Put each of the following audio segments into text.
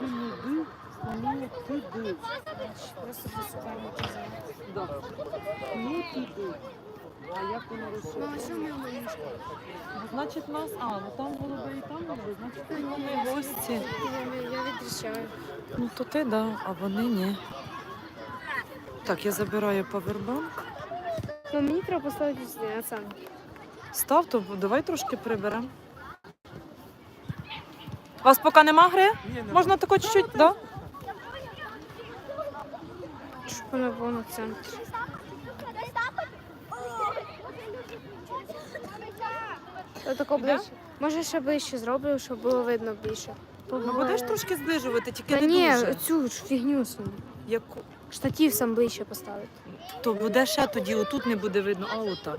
граємо? Просто засипаємо казали. Ну туди. А як воно Ну, а що ми маємо? Значить нас, а, ну там голуби і там голуби, значить ми гості. Я відрішаю. Ну то ти да, а вони ні. Так, я забираю павербанк. Ну, мені треба поставити сюди, а сам. Став, то давай трошки приберемо. У вас поки нема гри? Можна тако чуть-чуть, да? Воно було на центрі. Отако ближче. Може ще ближче зроблю, щоб було видно більше. Ну будеш трошки зближувати, тільки Та не ні, дуже. цю ж фігню сюди. Яку? Штатів сам ближче поставити. То буде ще тоді, отут не буде видно, а отак.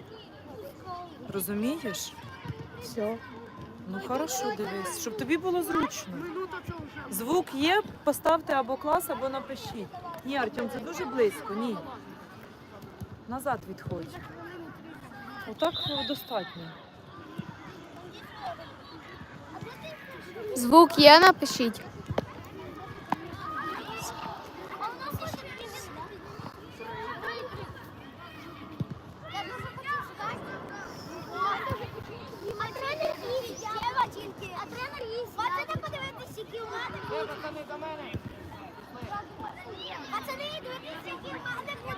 Розумієш? Все. Ну хорошо, дивись, щоб тобі було зручно. Звук є, поставте або клас, або напишіть. Ні, Артем, це дуже близько, ні. Назад відходь. Отак достатньо. Звук є, напишіть. А тренер їсть, дівчинки, а тренер їсть. Хочете подивитися, які у мене Пацани, дивитися, які в мене бути.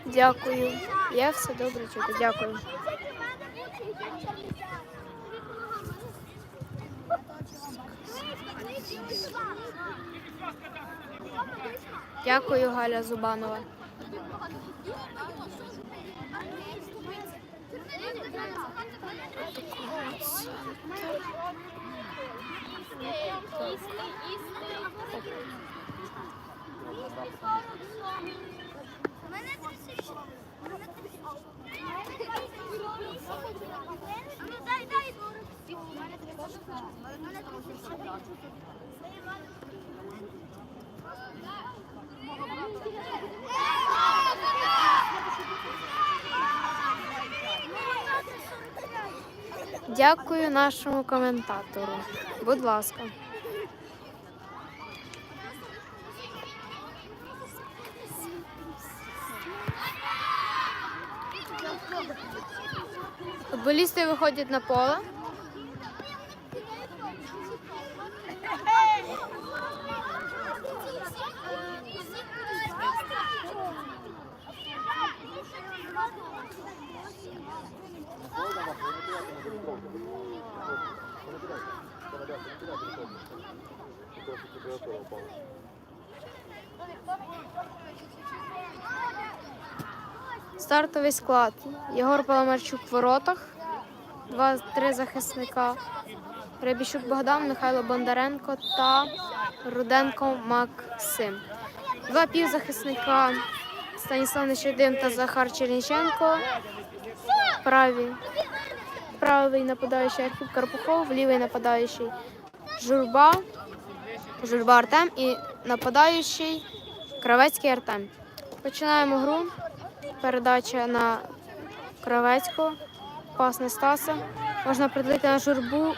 Дякую. Я все добре чути. Дякую. Дякую, Галя Зубанова. У мене 36. У мене 36. Ну, дай, дай. У мене 36. У мене 36. Дякую нашому коментатору. Будь ласка. Футболісти виходять на поле. Стартовий склад. Єгор Паламарчук в воротах. Два-три захисника. Рябіщук Богдан, Михайло Бондаренко та Руденко Максим. Два півзахисника Станіслав Нещодим та Захар Черніченко. Праві. Правий нападаючий Архіп Карпухов, лівий нападаючий Журба, Журба Артем і нападаючий Кравецький Артем. Починаємо гру. Передача на Кравецького. Пас на Стаса. Можна приділити на журбу.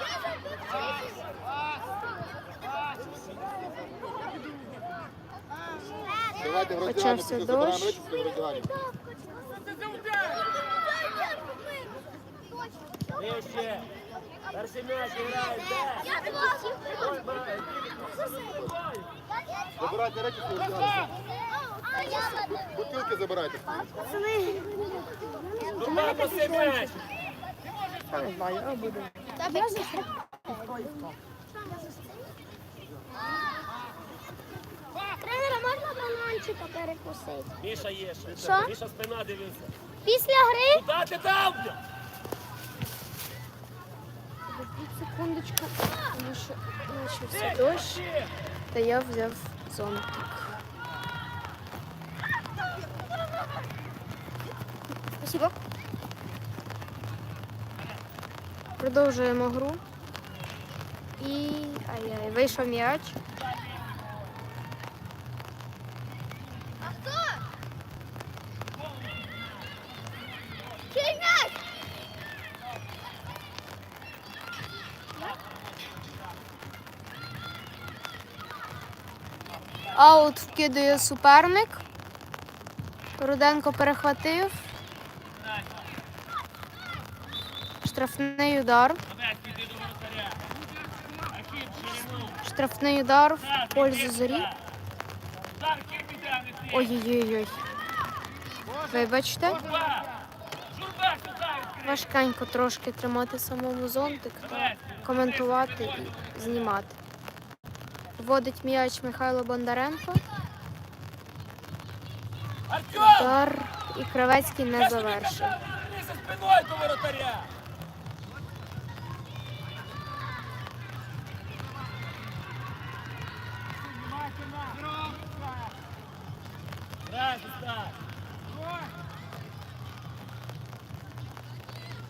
Почався дощ. Забираємо речі, в роздяганні. Нижче. Перший м'яч грає, де? Забирайте речі. Бутилки забирайте. Дума. Тренера, можна бананчика перекусити? Міша є ще. Що? Міша спина дивися. Після гри Куда ти дав? Секундочку, тому що почався дощ, та я взяв зонтик. Спасибо. Продовжуємо гру. І ай-яй, вийшов м'яч. Аут вкидає суперник. Руденко перехватив. Штрафний удар. Штрафний удар в пользу зорі. Ой-ой-ой. Вибачте. Важкенько трошки тримати самому зонтик коментувати і знімати. Вводить м'яч Михайло Бондаренко. Удар і Кравецький не завершив.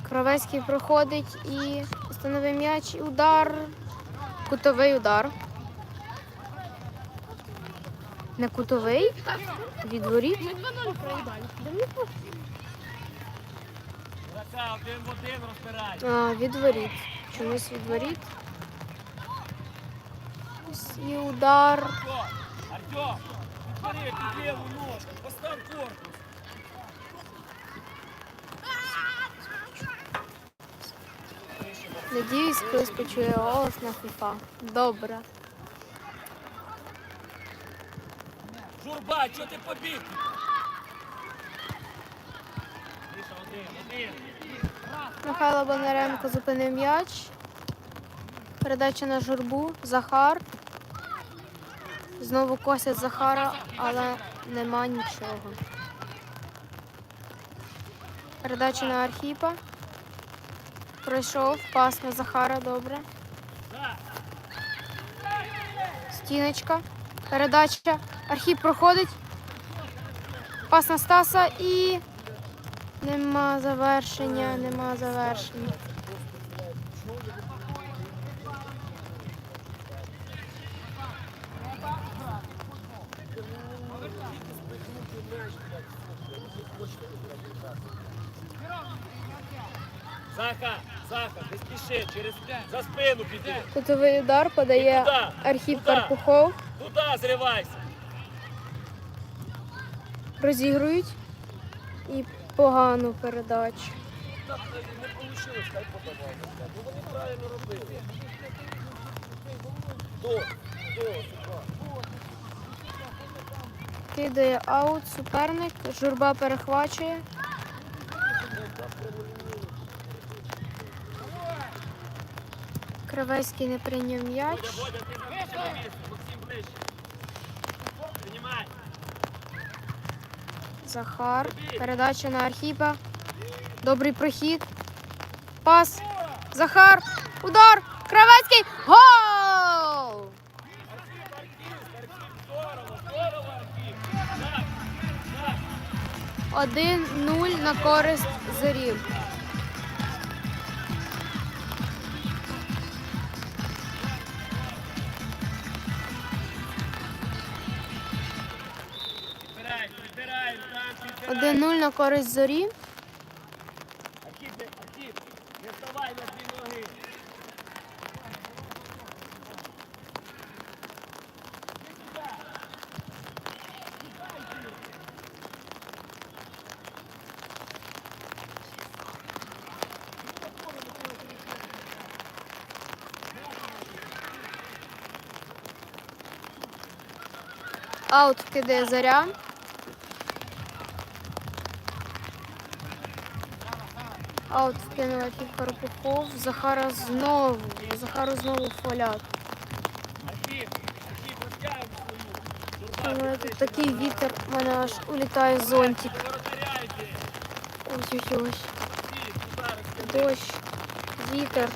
Кравецький проходить і встановив м'яч. І удар. Кутовий удар. Не кутовий. Від воріт. А, від воріт. Чомусь від воріт. Ось І удар. Артем, під ліву ножку, постав корпус. Надіюсь, колись почує голос на FIFA. Добре. Чого ти побіг? Михайло Бондаренко зупинив м'яч. Передача на журбу. Захар. Знову косять Захара, але нема нічого. Передача на Архіпа. Пройшов. Пас на Захара, добре. Стіночка. Передача. Архіп проходить. Пас на Стаса і. Нема завершення, нема завершення. Заха, Заха, не спіши, через за спину піди. Кутовий удар подає Архіп. Карпухов. Туди зривайся. Розігрують. І погану передачу. Вони правильно робили. Кидає аут, суперник. Журба перехвачує. Кравецький не прийняв м'яч. Водя, ти на місце, Максим ближче. Приймай. Захар. Передача на Архіпа. Добрий прохід. Пас. Захар. Удар. Кравецький. Гол! 1-0 на користь зорів. 1-0 на користь зорі. Не вставай на дві ноги. Аут вкидає заря. А от вкинула кілька рупухов. Захара знову. Захару знову фолят. У мене тут такий вітер, в мене аж улітає зонтик. Ось ось ось Дощ, вітер.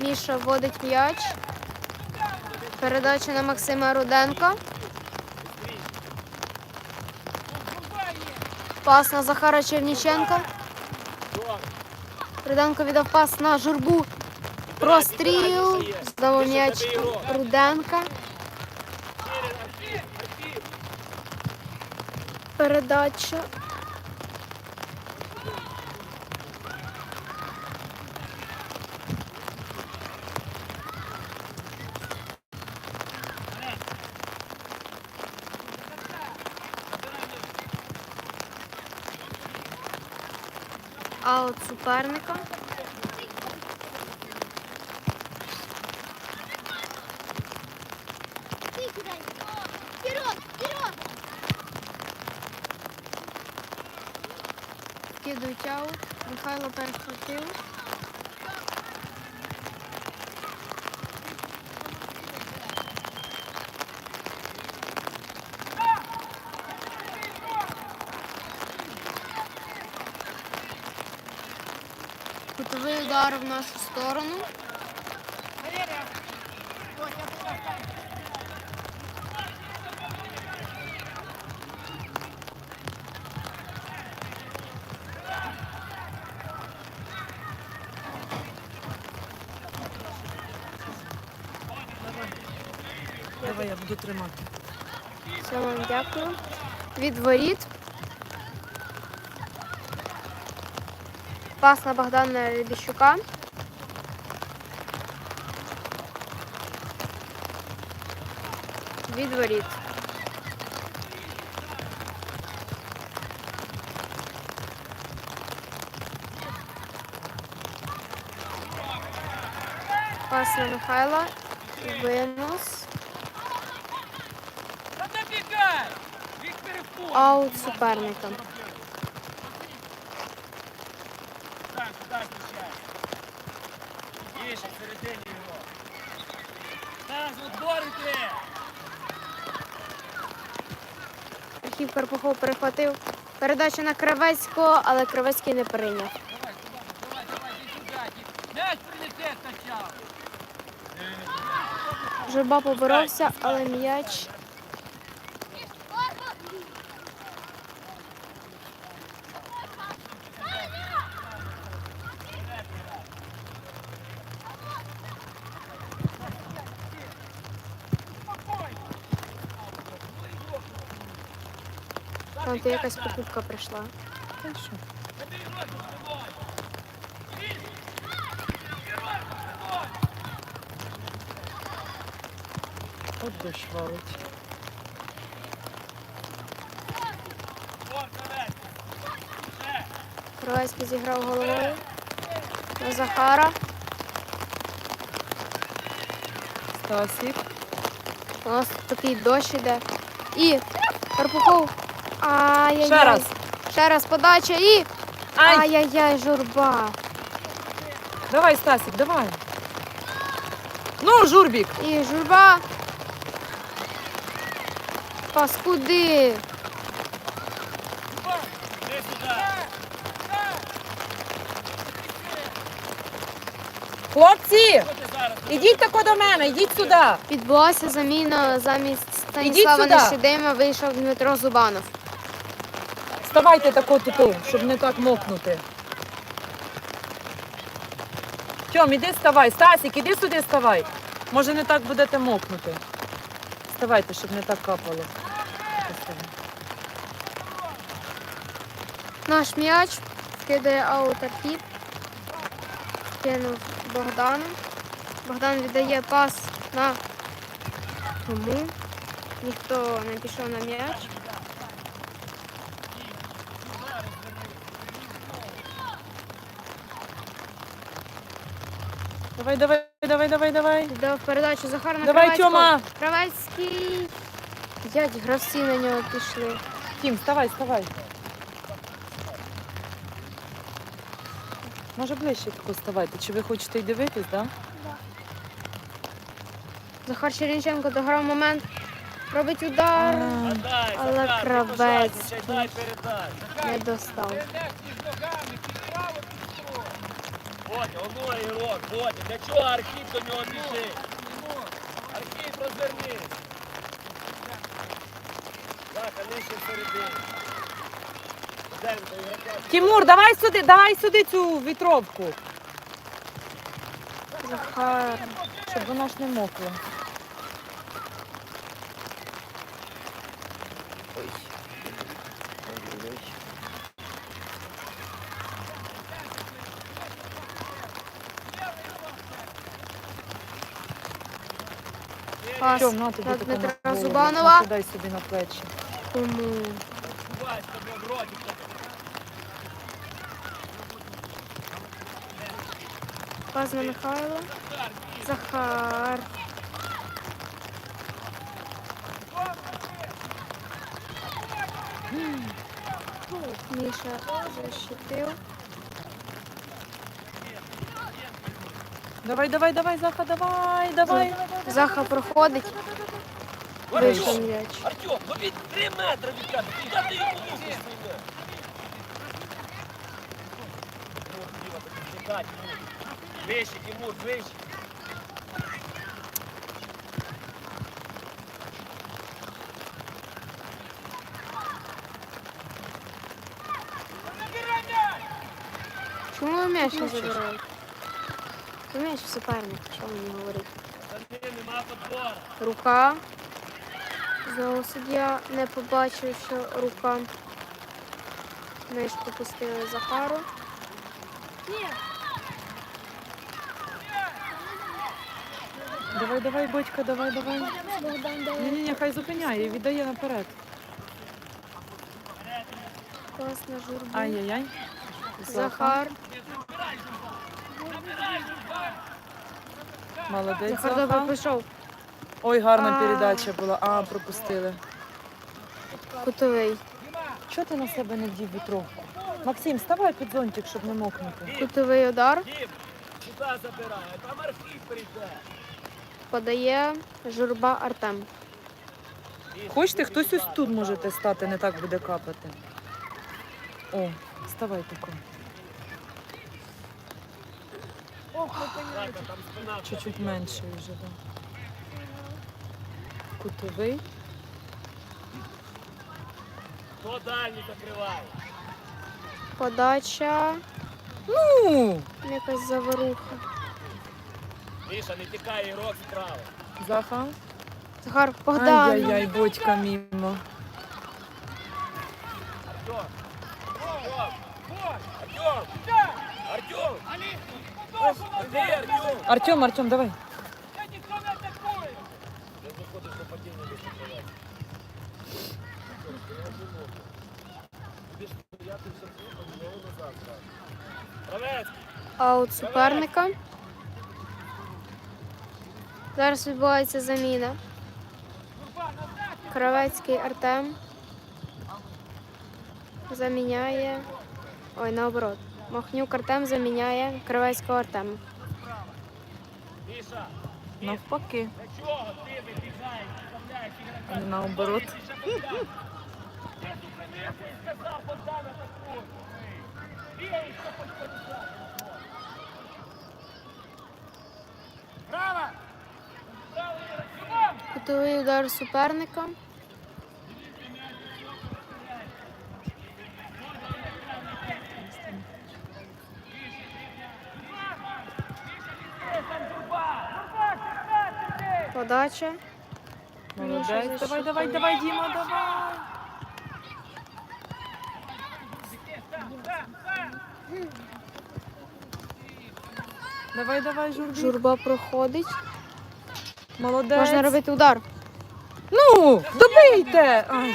Міша водить м'яч. Передача на Максима Руденка. Пас на Захара Черніченка. Руденко віддав пас на журбу. Простріл. Здав м'яч Руденка. Передача. Аут суперника. Ти кидай. Вперед, вперед. Кидують аут. Михайло перехватив. Кутовий удар в нашу сторону. Давай я буду тримати. Все вам дякую. Від воріт. Пас на Богдана Рябіщука. Від воріт. Пас на Михайла. Винос. Аут суперника. Так, так, включай. Тише, всередині його. Так, відборити! Карпухов перехватив передачу на Кривецького, але Кравецький не прийняв. Давай. Журба поборовся, але м'яч там то якась покупка прийшла. Що? От дощ валить. Кравецький зіграв головою на Захара. Стасік. У нас такий дощ іде. І Карпухов. Ай-яй-яй. Ще раз. Ще раз подача і. Ай! Ай-яй-яй, журба. Давай, Стасік, давай. Ну, журбік. І журба. Паскуди. Хлопці, ідіть тако до мене, ідіть сюди. Відбулася заміна замість Станіслава сюди. Нещедима вийшов Дмитро Зубанов. Вставайте тако тут, щоб не так мокнути. Тьом, іди ставай. Стасік, іди сюди ставай. Може не так будете мокнути. Вставайте, щоб не так капало. Наш м'яч кидає аут Кинув Богдану. Богдан віддає пас на тому. Ніхто не пішов на м'яч. Давай, давай, давай, давай, давай. Віддав передачу Захар на Давай, Кравецького. Тьома. Кравецький. П'ять гравці на нього пішли. Тім, вставай, вставай. Може ближче тако ставайте. Чи ви хочете й дивитись, так? Да? Захар Черніченко дограв момент. Робить удар. А, Дай, Але Захар, Кравець. Дай передай. Не достав. М'яч між ногами, під право, під право. Бодя, оно ігрок, Бодя. Для чого архів до нього біжить? Архів розверни. Так, а нижче всередині. Тимур, давай сюди, давай сюди цю вітровку, Захар. щоб вона ж не мокла. Пас Тьом, на тобі на таку Дмитра на голову, Зубанова. Дай собі на плечі. Кому? Пас на Михайло. Захар. Міша защитив. Давай, давай, давай, Заха, давай, давай. Заха проходить. Вийшов м'яч. Артем, ну від 3 метри від тебе. Куди ти йому лупиш свій м'яч? Тимур, Діма, так чекай, Тимур. Вище, Тимур, вище. Чому ви м'яч не забираєте? Це м'яч в суперника, що мені говорить. Рука. Знову суддя не побачив, що рука. Миш попустили Захару. Давай, давай, бочка, давай, давай. Ні, ні, ні, хай зупиняє, віддає наперед. Класна журба. Ай-яй-яй. Захар. Молодець, Захар добре пішов. Ой, гарна А. передача була. А, пропустили. Кутовий. Чого ти на себе не вдів вітровку? Максим, ставай під зонтик, щоб не мокнути. Кутовий удар. Дім, забирає. Там архів прийде. Подає журба Артем. Хочете, хтось ось тут можете стати, не так буде капати. О, ставай тако. Зайка, там спина. Чуть-чуть менше вже. Да. Кутовий. Хто дальній закриває? Подача. Ну, Якась заворуха. Міша, не тікає ігрок справа. Заха. Захар Богдан. Ай-яй-яй, бочка мимо. Назад став. Правець! Аут суперника. Зараз відбувається заміна. Кравецький Артем. Заміняє. Ой, наоборот. Махнюк Артем заміняє Кравецького Артема. Міша! Навпаки, Для чого ти вибігаєш, вставляєш ігрока? а не наоборот. Кутовий удар суперника. Подача. Молодець. Давай, давай, давай, Діма, давай. Давай, давай, журбі. Журба проходить. Молодець. Можна робити удар. Ну, добийте. Ай.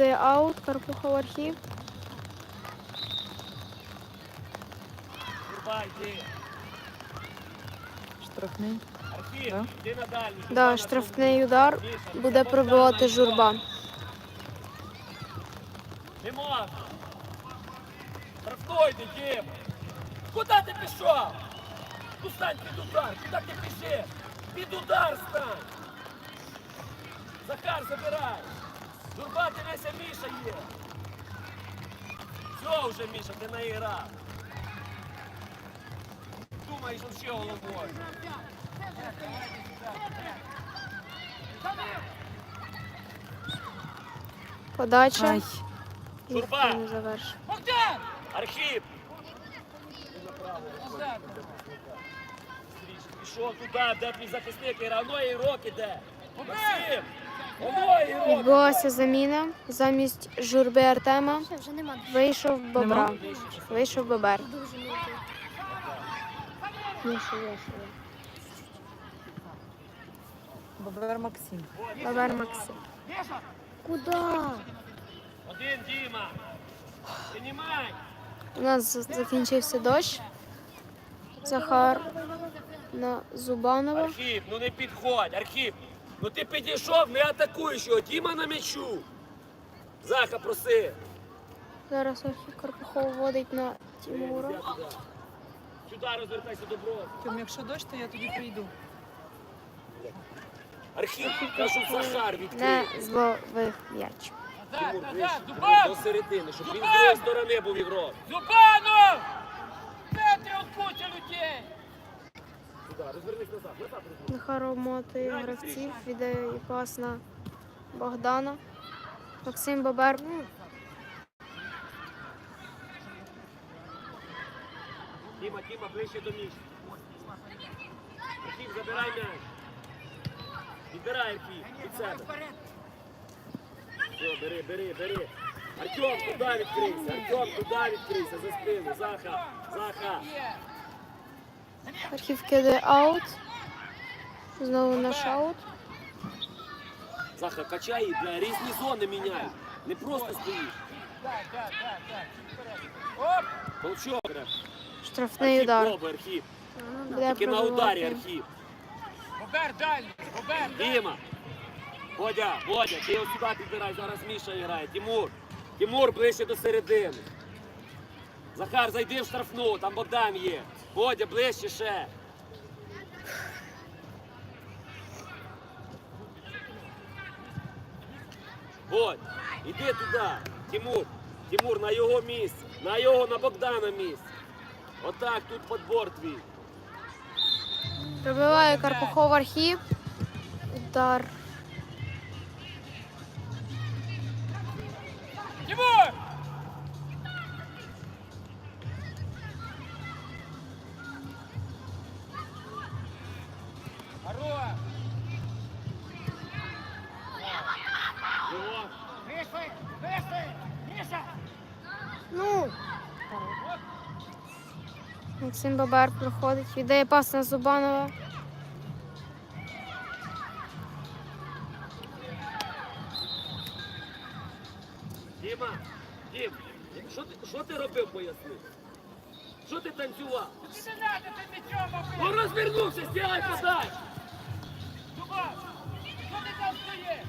Вкидає аут, Карпухов архів. Штрафний. Архів, Да? йди на дальній. Да, штрафний удар буде пробивати журба. Не можна. Штрафной Дім. Куди ти пішов? Ну стань під удар, куди ти біжиш? Під удар стань! Захар, забирай! Журба, дивися, Міша є! Все вже, Міша, ти наіграв! Думаєш, ще головою! Подача. Ай, Журба! Не завершив. Архіп! Пішов туди, де твій захисник, і равно ігрок іде. Максим! Відбулася заміна. Замість журби Артема вийшов Бобра. Вийшов Бобер. Бобер Максим. Бобер Максим. Куда? Один Діма! Піднімай! У нас закінчився дощ. Захар на Зубанова. Архіп, ну не підходь, Архіп! Ну ти підійшов, не атакуєш його, Діма на м'ячу! Заха, проси! Зараз Архів Карпухов вводить на Тимура. Туди. Сюди розвертайся добро. Тьом, якщо дощ, то я тоді прийду. Архіп, кажу, Захар Не відкрив. зловив м'яч. Тимур, ближче, до середини, щоб він з другої сторони був ігрок. Зубанов! Метри от куча людей! Обмотує гравців, віддає і пас на Богдана. Максим Бобер. Діма, Діма, ближче до місця. Архів, забирай м'яч. Відбирай Архів, від себе. Все, бери, бери, бери. Артем, туди відкрийся, Артем, туди відкрийся, за спину, Заха, Заха. Архів кидає аут. Знову наш аут. Заха, качай, її, бля, різні зони міняй. Не просто стоїш. Так, так, так, так. Оп! Толчок. Штрафний Архів, удар. пробуй, Архів. Буде Тільки на ударі. Архів. Бобер дальний! Бобер! Діма. Бодя, Бодя, ти його сюди підбирай, зараз Міша грає. Тимур. Тимур ближче до середини. Захар, зайди в штрафну, там Богдан є. Бодя, ближче ще. Бодь, іди туди. Тимур. Тимур, на його місце. На його, на Богдана місце. Отак, тут подбор твій. Пробиває Карпухов Архів. Удар. Тимур! Максим Бабар проходить, віддає пас на Зубанова. Діма, Дім, що ти, що ти робив, поясни? Що ти танцював? Ти не надо ти нічого Ну розвернувся, стягай подай! Зубан! Що ти там стоїш?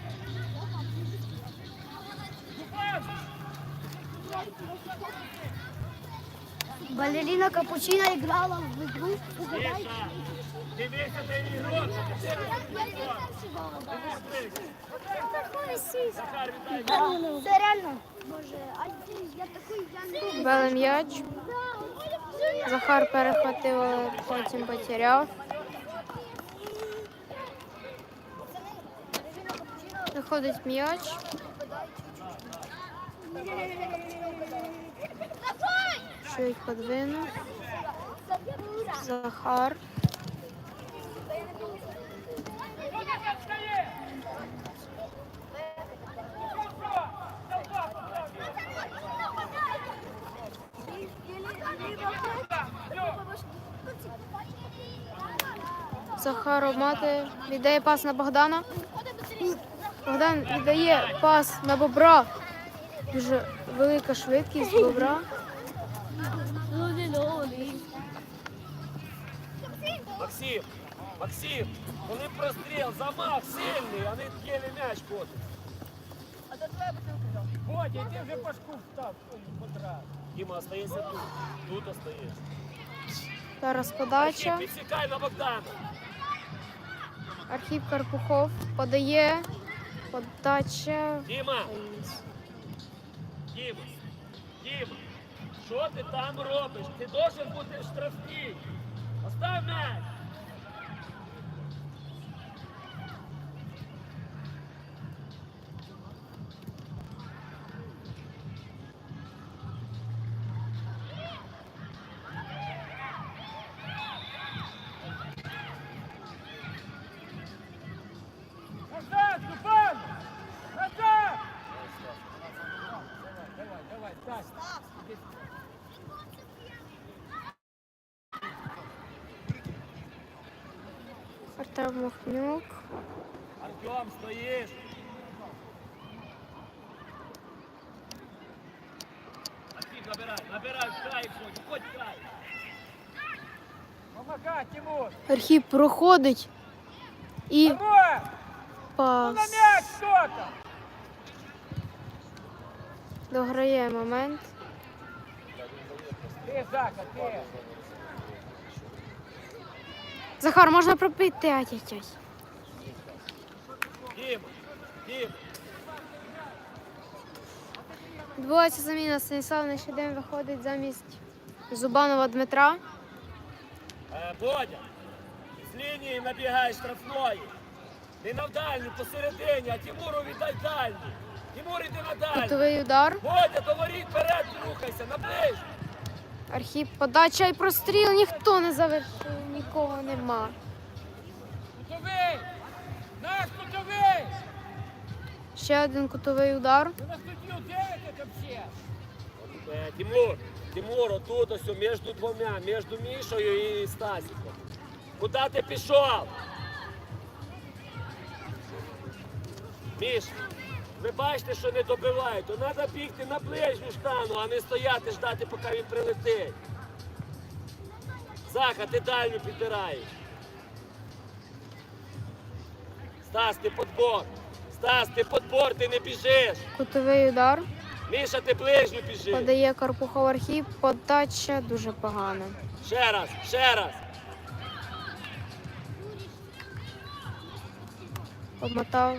Зубан! Балерина Капучино играла в игру. Угадай. Дивися, де ігрок, що ти Захар, вітай. Це реально. Боже, а я такой, я не Бели м'яч. Захар перехватив, потім потеряв. Виходить м'яч. Чуть подвинув. Захар. Захар обматує. Віддає пас на Богдана. Богдан віддає пас на бобра. Дуже велика швидкість бобра. Максим, коли простріл, замах сильний, а не єлі м'яч ходить. Бодя, ти вже башку встав потрав. Діма, остається тут. Тут остаєш. Зараз подача. Підсікай на Богдана. Архіп Карпухов подає. Подача. Діма, Діма, Діма, що ти там робиш? Ти должен бути в штрафній. Остав м'яч. Артем Махнюк. Артем, стоїш. Архіп, набирай, набирай, край входь в край. Помогай, Тимур! Архіп проходить. І Тимур! Ну пас. на мяч кто-то! Дограє момент. Ты, Зака, ты! Захар, можна пробити. Ай-яй-яй. Діма, Діма. Відбувається заміна. Станіслав Нещоден виходить замість Зубанова Дмитра. Е, Бодя, з лінії набігай штрафної. Не на дальню, посередині, а Тимуру віддай дальню. Тимур, іди на дальню. Кутовий удар. Бодя, до воріт, вперед рухайся, наближ. Архіп подача і простріл. Ніхто не завершив, нікого нема. Кутовий! Наш кутовий! Ще один кутовий удар. Ты на судью делаете вообще? Е, Тимур, Тимур, отут ось, між двома, між Мішою і Стасіком. Куди ти пішов? Міш, ви бачите, що не добивають, то треба бігти на ближню штану, а не стояти, ждати, поки він прилетить. Заха, ти дальню підбираєш. Стас, ти подбор. Стас, ти подбор, ти не біжиш. Кутовий удар. Міша, ти ближню біжи. Подає Карпухов Архіп. Подача дуже погана. Ще раз, ще раз. Обмотав.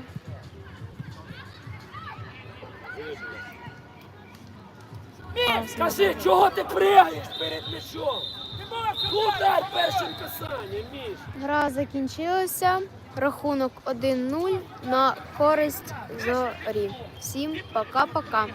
Скажи, чого ти пригаєш перед м'ячом? Удар першим касанням, Міш. Гра закінчилася. Рахунок 1-0 на користь зорі. Всім пока-пока.